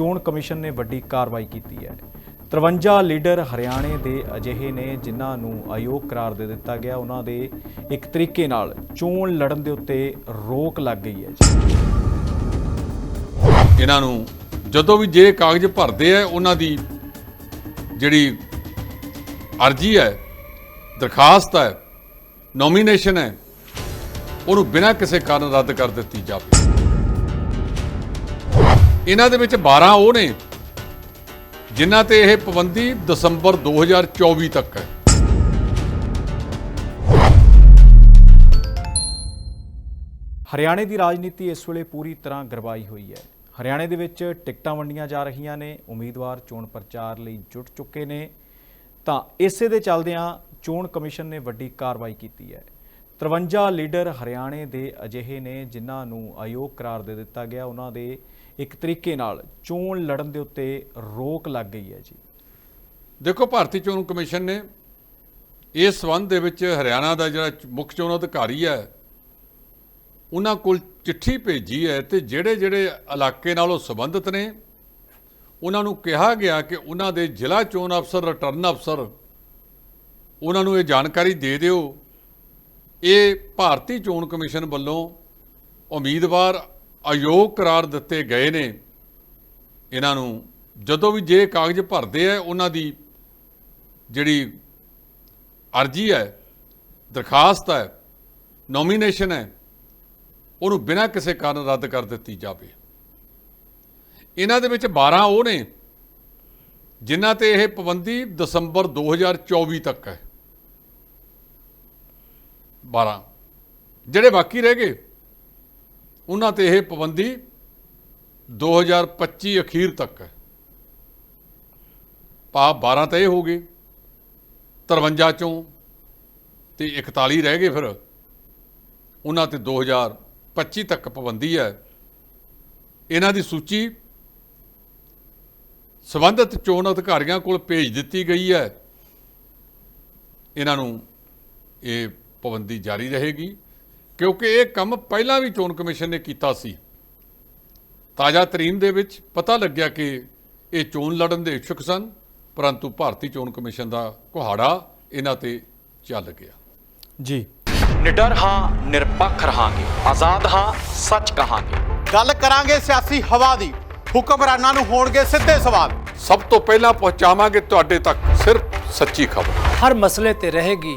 ਚੋਣ ਕਮਿਸ਼ਨ ਨੇ ਵੱਡੀ ਕਾਰਵਾਈ ਕੀਤੀ ਹੈ। 53 ਲੀਡਰ ਹਰਿਆਣੇ ਦੇ ਅਜਿਹੇ ਨੇ ਜਿਨ੍ਹਾਂ ਨੂੰ ਅਯੋਗ ਕਰਾਰ ਦੇ ਦਿੱਤਾ ਗਿਆ। ਉਹਨਾਂ ਦੇ ਇੱਕ ਤਰੀਕੇ ਨਾਲ ਚੋਣ ਲੜਨ ਦੇ ਉੱਤੇ ਰੋਕ ਲੱਗ ਗਈ ਹੈ। ਇਹਨਾਂ ਨੂੰ ਜਦੋਂ ਵੀ ਜੇ ਕਾਗਜ਼ ਭਰਦੇ ਆ, ਉਹਨਾਂ ਦੀ ਜਿਹੜੀ ਅਰਜੀ ਹੈ, ਦਰਖਾਸਤ ਹੈ ਨੋਮੀਨੇਸ਼ਨ ਹੈ, ਉਹਨੂੰ ਬਿਨਾਂ ਕਿਸੇ ਕਾਰਨ ਰੱਦ ਕਰ ਦਿੱਤੀ ਜਾਵੇ। ਇਹਨਾਂ ਦੇ ਵਿੱਚ 12 ਉਹ ਨੇ, ਜਿਨ੍ਹਾਂ ਤੇ ਇਹ ਪਾਬੰਦੀ ਦਸੰਬਰ 2024 ਤੱਕ ਹੈ। ਹਰਿਆਣੇ ਦੀ ਰਾਜਨੀਤੀ ਇਸ ਵੇਲੇ ਪੂਰੀ ਤਰ੍ਹਾਂ ਗਰਵਾਈ ਹੋਈ ਹੈ। ਹਰਿਆਣੇ ਦੇ ਵਿੱਚ ਟਿਕਟਾਂ ਵੰਡੀਆਂ ਜਾ ਰਹੀਆਂ ਨੇ, ਉਮੀਦਵਾਰ ਚੋਣ ਪ੍ਰਚਾਰ ਲਈ ਜੁਟ ਚੁੱਕੇ ਨੇ। ਤਾਂ ਇਸੇ ਦੇ ਚੱਲਦਿਆਂ ਚੋਣ ਕਮਿਸ਼ਨ ਨੇ ਵੱਡੀ ਕਾਰਵਾਈ ਕੀਤੀ ਹੈ। 53 ਲੀਡਰ ਹਰਿਆਣੇ ਦੇ ਅਜਿਹੇ ਨੇ ਜਿਨ੍ਹਾਂ ਨੂੰ ਅਯੋਗ ਕਰਾਰ ਦੇ ਦਿੱਤਾ ਗਿਆ, ਉਹਨਾਂ ਦੇ ਇੱਕ ਤਰੀਕੇ ਨਾਲ ਚੋਣ ਲੜਨ ਦੇ ਉੱਤੇ ਰੋਕ ਲੱਗ ਗਈ ਹੈ ਜੀ। ਦੇਖੋ, ਭਾਰਤੀ ਚੋਣ ਕਮਿਸ਼ਨ ਨੇ ਇਸ ਸੰਬੰਧ ਦੇ ਵਿੱਚ ਹਰਿਆਣਾ ਦਾ ਜਿਹੜਾ ਮੁੱਖ ਚੋਣ ਅਧਿਕਾਰੀ ਹੈ, ਉਹਨਾਂ ਕੋਲ ਚਿੱਠੀ ਭੇਜੀ ਹੈ ਤੇ ਜਿਹੜੇ ਜਿਹੜੇ ਇਲਾਕੇ ਨਾਲ ਉਹ ਸੰਬੰਧਿਤ ਨੇ, ਉਹਨਾਂ ਨੂੰ ਕਿਹਾ ਗਿਆ ਕਿ ਉਹਨਾਂ ਦੇ ਜ਼ਿਲ੍ਹਾ ਚੋਣ ਅਫਸਰ, ਰਿਟਰਨ ਅਫਸਰ, ਉਹਨਾਂ ਨੂੰ ਇਹ ਜਾਣਕਾਰੀ ਦੇ ਦਿਓ ਇਹ ਭਾਰਤੀ ਚੋਣ ਕਮਿਸ਼ਨ ਵੱਲੋਂ ਉਮੀਦਵਾਰ ਅਯੋਗ ਕਰਾਰ ਦਿੱਤੇ ਗਏ ਨੇ। ਇਹਨਾਂ ਨੂੰ ਜਦੋਂ ਵੀ ਜੇ ਕਾਗਜ਼ ਭਰਦੇ ਆ, ਉਹਨਾਂ ਦੀ ਜਿਹੜੀ ਅਰਜੀ ਹੈ, ਦਰਖਾਸਤ ਹੈ ਨੋਮੀਨੇਸ਼ਨ ਹੈ, ਉਹਨੂੰ ਬਿਨਾਂ ਕਿਸੇ ਕਾਰਨ ਰੱਦ ਕਰ ਦਿੱਤੀ ਜਾਵੇ। ਇਹਨਾਂ ਦੇ ਵਿੱਚ 12 ਉਹ ਨੇ, ਜਿਨ੍ਹਾਂ ਤੇ ਇਹ ਪਾਬੰਦੀ ਦਸੰਬਰ 2024 ਤੱਕ ਹੈ। 12 ਜਿਹੜੇ ਬਾਕੀ ਰਹਿ ਗਏ, ਉਹਨਾਂ ਤੇ ਇਹ ਪਾਬੰਦੀ 2025 ਅਖੀਰ ਤੱਕ ਹੈ। ਪਾ 12 ਤਾਂ ਇਹ ਹੋ ਗਏ 53 ਚੋਂ ਤੇ 41 ਰਹਿ ਗਏ ਫਿਰ। ਉਹਨਾਂ ਤੇ 2025 ਤੱਕ ਪਾਬੰਦੀ ਹੈ। ਇਹਨਾਂ ਦੀ ਸੂਚੀ ਸਬੰਧਤ ਚੋਣ ਅਧਿਕਾਰੀਆਂ ਕੋਲ ਭੇਜ ਦਿੱਤੀ ਗਈ ਹੈ। ਇਹਨਾਂ ਨੂੰ ਇਹ ਪਾਬੰਦੀ ਜਾਰੀ ਰਹੇਗੀ ਕਿਉਂਕਿ ਇਹ ਕੰਮ ਪਹਿਲਾਂ ਵੀ ਚੋਣ ਕਮਿਸ਼ਨ ਨੇ ਕੀਤਾ ਸੀ। ਤਾਜ਼ਾ ਤਰੀਨ ਦੇ ਵਿੱਚ ਪਤਾ ਲੱਗਿਆ ਕਿ ਇਹ ਚੋਣ ਲੜਨ ਦੇ ਇੱਛੁਕ ਸਨ ਪਰੰਤੂ ਭਾਰਤੀ ਚੋਣ ਕਮਿਸ਼ਨ ਦਾ ਕੁਹਾੜਾ ਇਹਨਾਂ ਤੇ ਚੱਲ ਗਿਆ। ਜੀ। ਨਿਡਰ ਹਾਂ ਨਿਰਪੱਖ ਰਹਾਂਗੇ। ਆਜ਼ਾਦ ਹਾਂ ਸੱਚ ਕਹਾਂਗੇ। ਗੱਲ ਕਰਾਂਗੇ ਸਿਆਸੀ ਹਵਾ ਦੀ। ਹੁਕਮਰਾਨਾਂ ਨੂੰ ਹੋਣਗੇ ਸਿੱਧੇ ਸਵਾਲ। ਸਭ ਤੋਂ ਪਹਿਲਾਂ ਪਹੁੰਚਾਵਾਂਗੇ ਤੁਹਾਡੇ ਤੱਕ ਸਿਰਫ ਸੱਚੀ ਖਬਰ। ਹਰ ਮਸਲੇ ਤੇ ਰਹੇਗੀ